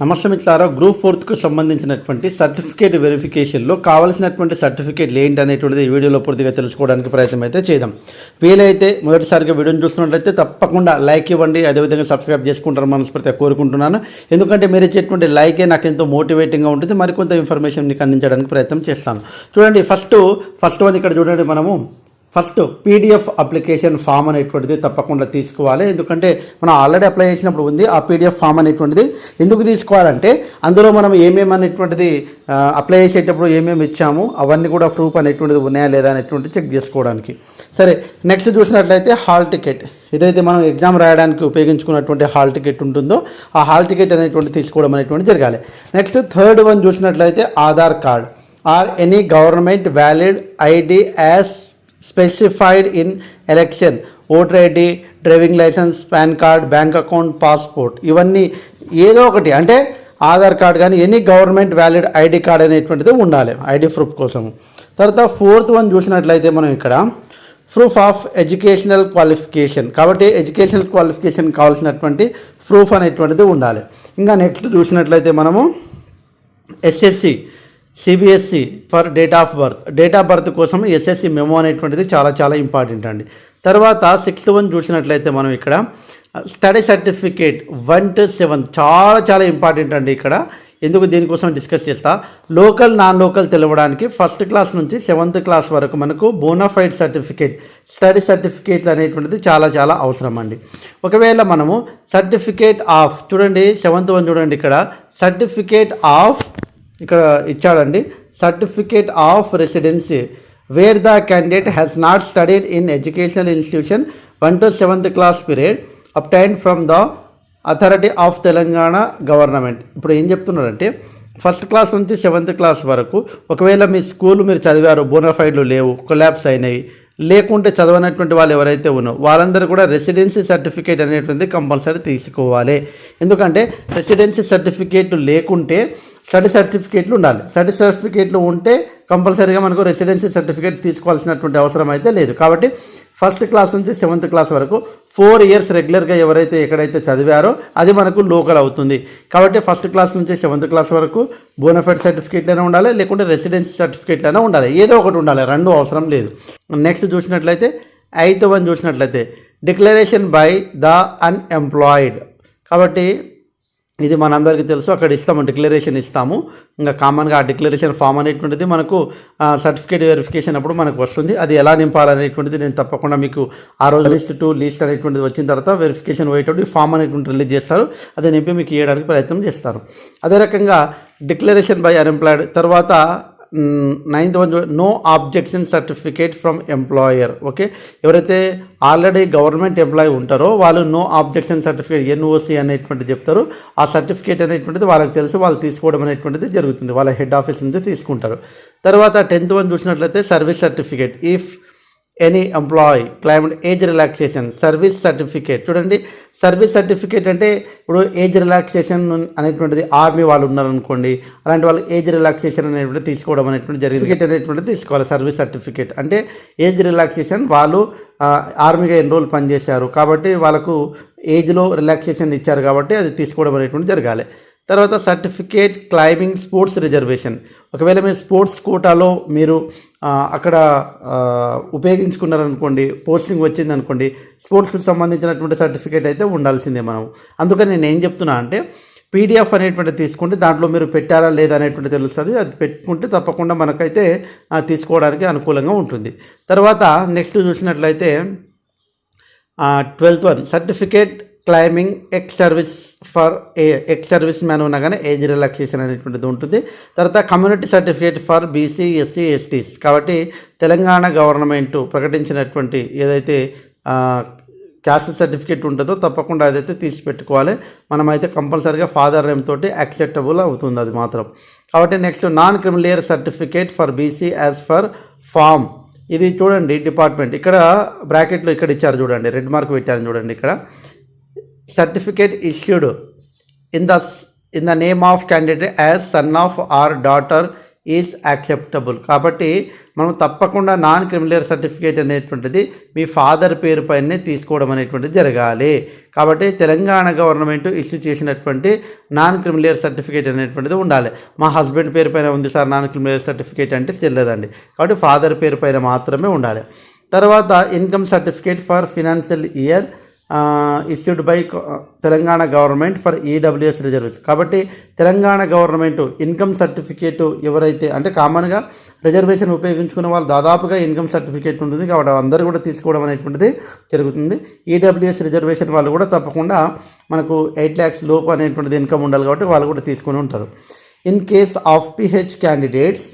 నమస్తే మిత్రులారా గ్రూప్ ఫోర్త్కు సంబంధించినటువంటి సర్టిఫికేట్ వెరిఫికేషన్లో కావాల్సినటువంటి సర్టిఫికేట్లు ఏంటి అనేటువంటిది ఈ వీడియోలో పూర్తిగా తెలుసుకోవడానికి ప్రయత్నం అయితే చేద్దాం. వీలైతే మొదటిసారిగా వీడియోని చూస్తున్నట్లయితే తప్పకుండా లైక్ ఇవ్వండి. అదేవిధంగా సబ్స్క్రైబ్ చేసుకుంటారని మనస్ఫూర్తిగా కోరుకుంటున్నాను. ఎందుకంటే మీరు ఇచ్చేటువంటి లైకే నాకు ఎంతో మోటివేటింగ్గా ఉంటుంది. మరికొంత ఇన్ఫర్మేషన్ మీకు అందించడానికి ప్రయత్నం చేస్తాను. చూడండి ఫస్ట్ ఫస్ట్ వన్ ఇక్కడ చూడండి మనము. ఫస్ట్ పీడిఎఫ్ అప్లికేషన్ ఫామ్ అనేటువంటిది తప్పకుండా తీసుకోవాలి. ఎందుకంటే మనం ఆల్రెడీ అప్లై చేసినప్పుడు ఉంది ఆ పీడిఎఫ్ ఫామ్ అనేటువంటిది ఎందుకు తీసుకోవాలంటే అందులో మనం ఏమేమి అనేటువంటిది అప్లై చేసేటప్పుడు ఏమేమి ఇచ్చాము అవన్నీ కూడా ప్రూఫ్ అనేటువంటిది ఉన్నాయా లేదా అనేటువంటిది చెక్ చేసుకోవడానికి. సరే నెక్స్ట్ చూసినట్లయితే హాల్ టికెట్. ఏదైతే మనం ఎగ్జామ్ రాయడానికి ఉపయోగించుకున్నటువంటి హాల్ టికెట్ ఉంటుందో ఆ హాల్ టికెట్ అనేటువంటి తీసుకోవడం అనేటువంటి జరగాలి. నెక్స్ట్ థర్డ్ వన్ చూసినట్లయితే Aadhaar card. Or any government valid ID as specified in election voter ID driving licence PAN card bank account passport ఇవన్నీ ఏదో ఒకటి. అంటే ఆధార్ కార్డ్ కానీ any government valid ID card అనేటువంటిది ఉండాలి. ఐడి ప్రూఫ్ కోసం తర్వాత ఫోర్త్ వన్ చూసినట్లయితే మనం ఇక్కడ ప్రూఫ్ ఆఫ్ ఎడ్యుకేషనల్ క్వాలిఫికేషన్ కాబట్టి ఎడ్యుకేషనల్ క్వాలిఫికేషన్ కావాల్సినటువంటి ప్రూఫ్ అనేటువంటిది ఉండాలి. ఇంకా నెక్స్ట్ చూసినట్లయితే మనము SSC CBSE for date of birth date of birth కోసం ఎస్ఎస్సి మెమో అనేటువంటిది చాలా చాలా ఇంపార్టెంట్ అండి. తర్వాత సిక్స్త్ వన్ చూసినట్లయితే మనం ఇక్కడ study certificate one to seven చాలా చాలా ఇంపార్టెంట్ అండి ఇక్కడ. ఎందుకు దీనికోసం డిస్కస్ చేస్తా? లోకల్ నాన్ లోకల్ తెలవడానికి ఫస్ట్ క్లాస్ నుంచి సెవెంత్ క్లాస్ వరకు మనకు బోనాఫైడ్ సర్టిఫికేట్ స్టడీ సర్టిఫికేట్లు అనేటువంటిది చాలా చాలా అవసరం అండి. ఒకవేళ మనము సర్టిఫికేట్ ఆఫ్ చూడండి సెవెంత్ వన్ చూడండి ఇక్కడ. సర్టిఫికేట్ ఆఫ్ ఇక్కడ ఇచ్చాడండి certificate of residency where the candidate has not studied in educational institution one to seventh class period obtained from the authority of Telangana government ఇప్పుడు ఏం చెప్తున్నారంటే ఫస్ట్ క్లాస్ నుంచి seventh class వరకు ఒకవేళ మీ స్కూల్ మీరు చదివారు బోనఫైడ్లు లేవు కొలాబ్స్ అయినాయి లేకుంటే చదవనటువంటి వాళ్ళు ఎవరైతే ఉన్నారో వాళ్ళందరూ కూడా రెసిడెన్సీ సర్టిఫికేట్ అనేటువంటిది కంపల్సరీ తీసుకోవాలి. ఎందుకంటే రెసిడెన్సీ సర్టిఫికేట్ లేకుంటే స్టడీ సర్టిఫికేట్లు ఉండాలి. స్టడీ సర్టిఫికేట్లు ఉంటే కంపల్సరీగా మనకు రెసిడెన్సీ సర్టిఫికేట్ తీసుకోవాల్సినటువంటి అవసరం అయితే లేదు. కాబట్టి ఫస్ట్ క్లాస్ నుంచి సెవెంత్ క్లాస్ వరకు ఫోర్ ఇయర్స్ రెగ్యులర్గా ఎవరైతే ఎక్కడైతే చదివారో అది మనకు లోకల్ అవుతుంది. కాబట్టి ఫస్ట్ క్లాస్ నుంచి సెవెంత్ క్లాస్ వరకు బోనఫైడ్ సర్టిఫికేట్లైనా ఉండాలి లేకుంటే రెసిడెన్సీ సర్టిఫికేట్లైనా ఉండాలి. ఏదో ఒకటి ఉండాలి రెండు అవసరం లేదు. నెక్స్ట్ చూసినట్లయితే ఎయిత్ వన్ చూసినట్లయితే డిక్లరేషన్ బై ద అన్ఎంప్లాయిడ్ కాబట్టి ఇది మనందరికీ తెలుసు. అక్కడ ఇస్తాము డిక్లరేషన్ ఇస్తాము. ఇంకా కామన్గా ఆ డిక్లరేషన్ ఫామ్ అనేటువంటిది మనకు సర్టిఫికేట్ వెరిఫికేషన్ అప్పుడు మనకు వస్తుంది. అది ఎలా నింపాలనేటువంటిది నేను తప్పకుండా మీకు ఆ రోజు లిస్ట్ టు లిస్ట్ అనేటువంటిది వచ్చిన తర్వాత వెరిఫికేషన్ పోయేటప్పుడు ఫామ్ అనేటువంటి రిలీజ్ చేస్తారు. అది నింపి మీకు ఇవ్వడానికి ప్రయత్నం చేస్తారు. అదే రకంగా డిక్లరేషన్ బై అన్ఎంప్లాయిడ్ తర్వాత ninth one no objection certificate from employer okay? ఎవరైతే ఆల్రెడీ గవర్నమెంట్ ఎంప్లాయీ ఉంటారో వాళ్ళు నో ఆబ్జెక్షన్ సర్టిఫికేట్ ఎన్ఓసి అనేటువంటిది చెప్తారు. ఆ సర్టిఫికేట్ అనేటువంటిది వాళ్ళకి తెలిసి వాళ్ళు తీసుకోవడం అనేటువంటిది జరుగుతుంది. వాళ్ళ హెడ్ ఆఫీస్ నుంచి తీసుకుంటారు. తర్వాత టెన్త్ వన్ చూసినట్లయితే service certificate. If any employ claimed age relaxation service certificate చూడండి సర్వీస్ సర్టిఫికేట్ అంటే ఇప్పుడు ఏజ్ రిలాక్సేషన్ అనేటువంటిది ఆర్మీ వాళ్ళు ఉన్నారనుకోండి అలాంటి వాళ్ళు ఏజ్ రిలాక్సేషన్ అనేటువంటి తీసుకోవడం అనేటువంటి జరిగింది. అనేటువంటిది తీసుకోవాలి సర్వీస్ సర్టిఫికేట్ అంటే ఏజ్ రిలాక్సేషన్ వాళ్ళు ఆర్మీగా ఎన్ని రోజులు పనిచేశారు కాబట్టి వాళ్ళకు ఏజ్లో రిలాక్సేషన్ ఇచ్చారు కాబట్టి అది తీసుకోవడం అనేటువంటి జరగాలి. తర్వాత సర్టిఫికేట్ క్లైంబింగ్ స్పోర్ట్స్ రిజర్వేషన్ ఒకవేళ మీరు స్పోర్ట్స్ కోటాలో మీరు అక్కడ ఉపయోగించుకున్నారనుకోండి పోస్టింగ్ వచ్చింది అనుకోండి స్పోర్ట్స్కి సంబంధించినటువంటి సర్టిఫికేట్ అయితే ఉండాల్సిందే మనం అందుకని నేను ఏం చెప్తున్నా అంటే పీడిఎఫ్ అనేటువంటి తీసుకుంటే దాంట్లో మీరు పెట్టారా లేదా అనేటువంటి తెలుస్తుంది. అది పెట్టుకుంటే తప్పకుండా మనకైతే తీసుకోవడానికి అనుకూలంగా ఉంటుంది. తర్వాత నెక్స్ట్ చూసినట్లయితే twelfth one certificate claiming ex service for a ex service man ఉన్నా కానీ ఏజ్ రిలాక్సేషన్ అనేటువంటిది ఉంటుంది. తర్వాత community certificate for BC SC STs. కాబట్టి తెలంగాణ గవర్నమెంట్ ప్రకటించినటువంటి ఏదైతే క్యాస్ట్ సర్టిఫికేట్ ఉంటుందో తప్పకుండా అదైతే తీసి పెట్టుకోవాలి మనమైతే కంపల్సరీగా ఫాదర్ నేమ్ తోటి యాక్సెప్టబుల్ అవుతుంది అది మాత్రం. కాబట్టి next non creamy layer certificate for BC as for form. ఇది చూడండి డిపార్ట్మెంట్. ఇక్కడ బ్రాకెట్లో ఇక్కడ ఇచ్చారు చూడండి. రెడ్ మార్క్ పెట్టారు చూడండి ఇక్కడ. Certificate issued in the in the name of candidate as son of or daughter is acceptable కాబట్టి మనం తప్పకుండా నాన్ క్రిమినల్ సర్టిఫికేట్ అనేటువంటిది మీ ఫాదర్ పేరు పైనే తీసుకోవడం అనేటువంటిది జరగాలి కాబట్టి తెలంగాణ గవర్నమెంట్ ఇష్యూ చేసినటువంటి నాన్ క్రిమినల్ సర్టిఫికేట్ అనేటువంటిది ఉండాలి మా హస్బెండ్ పేరు పైన ఉంది సార్ నాన్ క్రిమినల్ సర్టిఫికేట్ అంటే తెలియదండి కాబట్టి ఫాదర్ పేరు పైన మాత్రమే ఉండాలి తర్వాత income certificate for financial year issued by uh, Telangana government for EWS reservation కాబట్టి తెలంగాణ గవర్నమెంట్ ఇన్కమ్ సర్టిఫికేట్ ఎవరైతే అంటే కామన్గా రిజర్వేషన్ ఉపయోగించుకునే వాళ్ళు దాదాపుగా ఇన్కమ్ సర్టిఫికేట్ ఉంటుంది కాబట్టి అందరూ కూడా తీసుకోవడం అనేటువంటిది జరుగుతుంది. ఈడబ్ల్యూఎస్ రిజర్వేషన్ వాళ్ళు కూడా తప్పకుండా మనకు ఎయిట్ ల్యాక్స్ లోపు అనేటువంటిది ఇన్కమ్ ఉండాలి కాబట్టి వాళ్ళు కూడా తీసుకొని ఉంటారు. In case of PH candidates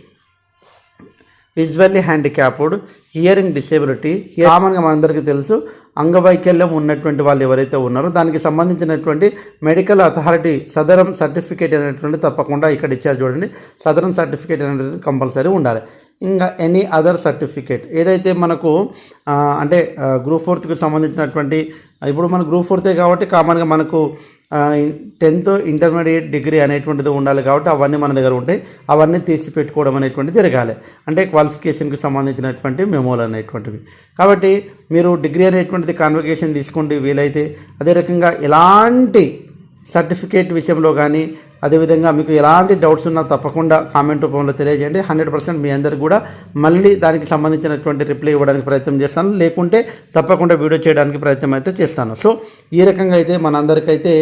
visually handicapped hearing disability కామన్గా మనందరికీ తెలుసు అంగవైకల్యం ఉన్నటువంటి వాళ్ళు ఎవరైతే ఉన్నారో దానికి సంబంధించినటువంటి మెడికల్ అథారిటీ సదరం సర్టిఫికేట్ అనేటువంటి తప్పకుండా ఇక్కడ ఇచ్చారు చూడండి. సదరం సర్టిఫికేట్ అనేది కంపల్సరీ ఉండాలి. ఇంకా ఎనీ అదర్ సర్టిఫికేట్ ఏదైతే మనకు అంటే గ్రూప్ ఫోర్త్కి సంబంధించినటువంటి ఇప్పుడు మన గ్రూప్ ఫోర్తే కాబట్టి కామన్గా మనకు టెన్త్ ఇంటర్మీడియట్ డిగ్రీ అనేటువంటిది ఉండాలి కాబట్టి అవన్నీ మన దగ్గర ఉంటాయి. అవన్నీ తీసి పెట్టుకోవడం అనేటువంటిది జరగాలి. అంటే క్వాలిఫికేషన్కి సంబంధించినటువంటి మెమోలు అనేటువంటివి. కాబట్టి మీరు డిగ్రీ అనేటువంటిది కాన్వకేషన్ తీసుకోండి వీలైతే. అదే రకంగా ఎలాంటి సర్టిఫికేట్ విషయంలో కానీ అదేవిధంగా మీకు ఎలాంటి డౌట్స్ ఉన్నా తప్పకుండా కామెంట్ రూపంలో తెలియజేయండి. హండ్రెడ్ పర్సెంట్ మీ అందరికీ కూడా మళ్ళీ దానికి సంబంధించినటువంటి రిప్లై ఇవ్వడానికి ప్రయత్నం చేస్తాను. లేకుంటే తప్పకుండా వీడియో చేయడానికి ప్రయత్నం అయితే చేస్తాను. సో ఈ రకంగా అయితే మనందరికైతే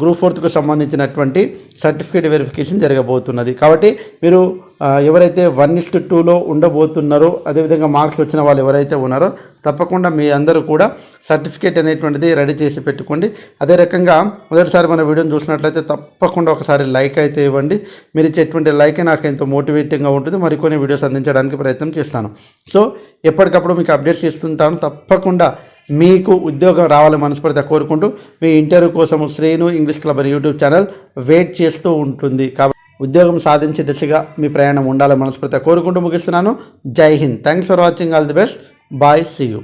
గ్రూప్ ఫోర్త్కు సంబంధించినటువంటి సర్టిఫికేట్ వెరిఫికేషన్ జరగబోతున్నది. కాబట్టి మీరు ఎవరైతే వన్ ఇస్ట్ టూలో ఉండబోతున్నారో అదేవిధంగా మార్క్స్ వచ్చిన వాళ్ళు ఎవరైతే ఉన్నారో తప్పకుండా మీ అందరూ కూడా సర్టిఫికేట్ అనేటువంటిది రెడీ చేసి పెట్టుకోండి. అదే రకంగా మొదటిసారి మన వీడియోని చూసినట్లయితే తప్పకుండా ఒకసారి లైక్ అయితే ఇవ్వండి. మీరు ఇచ్చేటువంటి లైక్ నాకు ఎంతో మోటివేటింగ్గా ఉంటుంది. మరికొన్ని వీడియోస్ అందించడానికి ప్రయత్నం చేస్తాను. సో ఎప్పటికప్పుడు మీకు అప్డేట్స్ ఇస్తుంటాను. తప్పకుండా మీకు ఉద్యోగం రావాలని మనస్ఫూర్తిగా కోరుకుంటూ మీ ఇంటర్వ్యూ కోసం శ్రేణు ఇంగ్లీష్ క్లబ్ అనే యూట్యూబ్ ఛానల్ వెయిట్ చేస్తూ ఉంటుంది. కాబట్టి ఉద్యోగం సాధించే దిశగా మీ ప్రయాణం ఉండాలని మనస్ఫూర్తిగా కోరుకుంటూ ముగిస్తున్నాను. Jai Hind. Thanks for watching all the best bye see you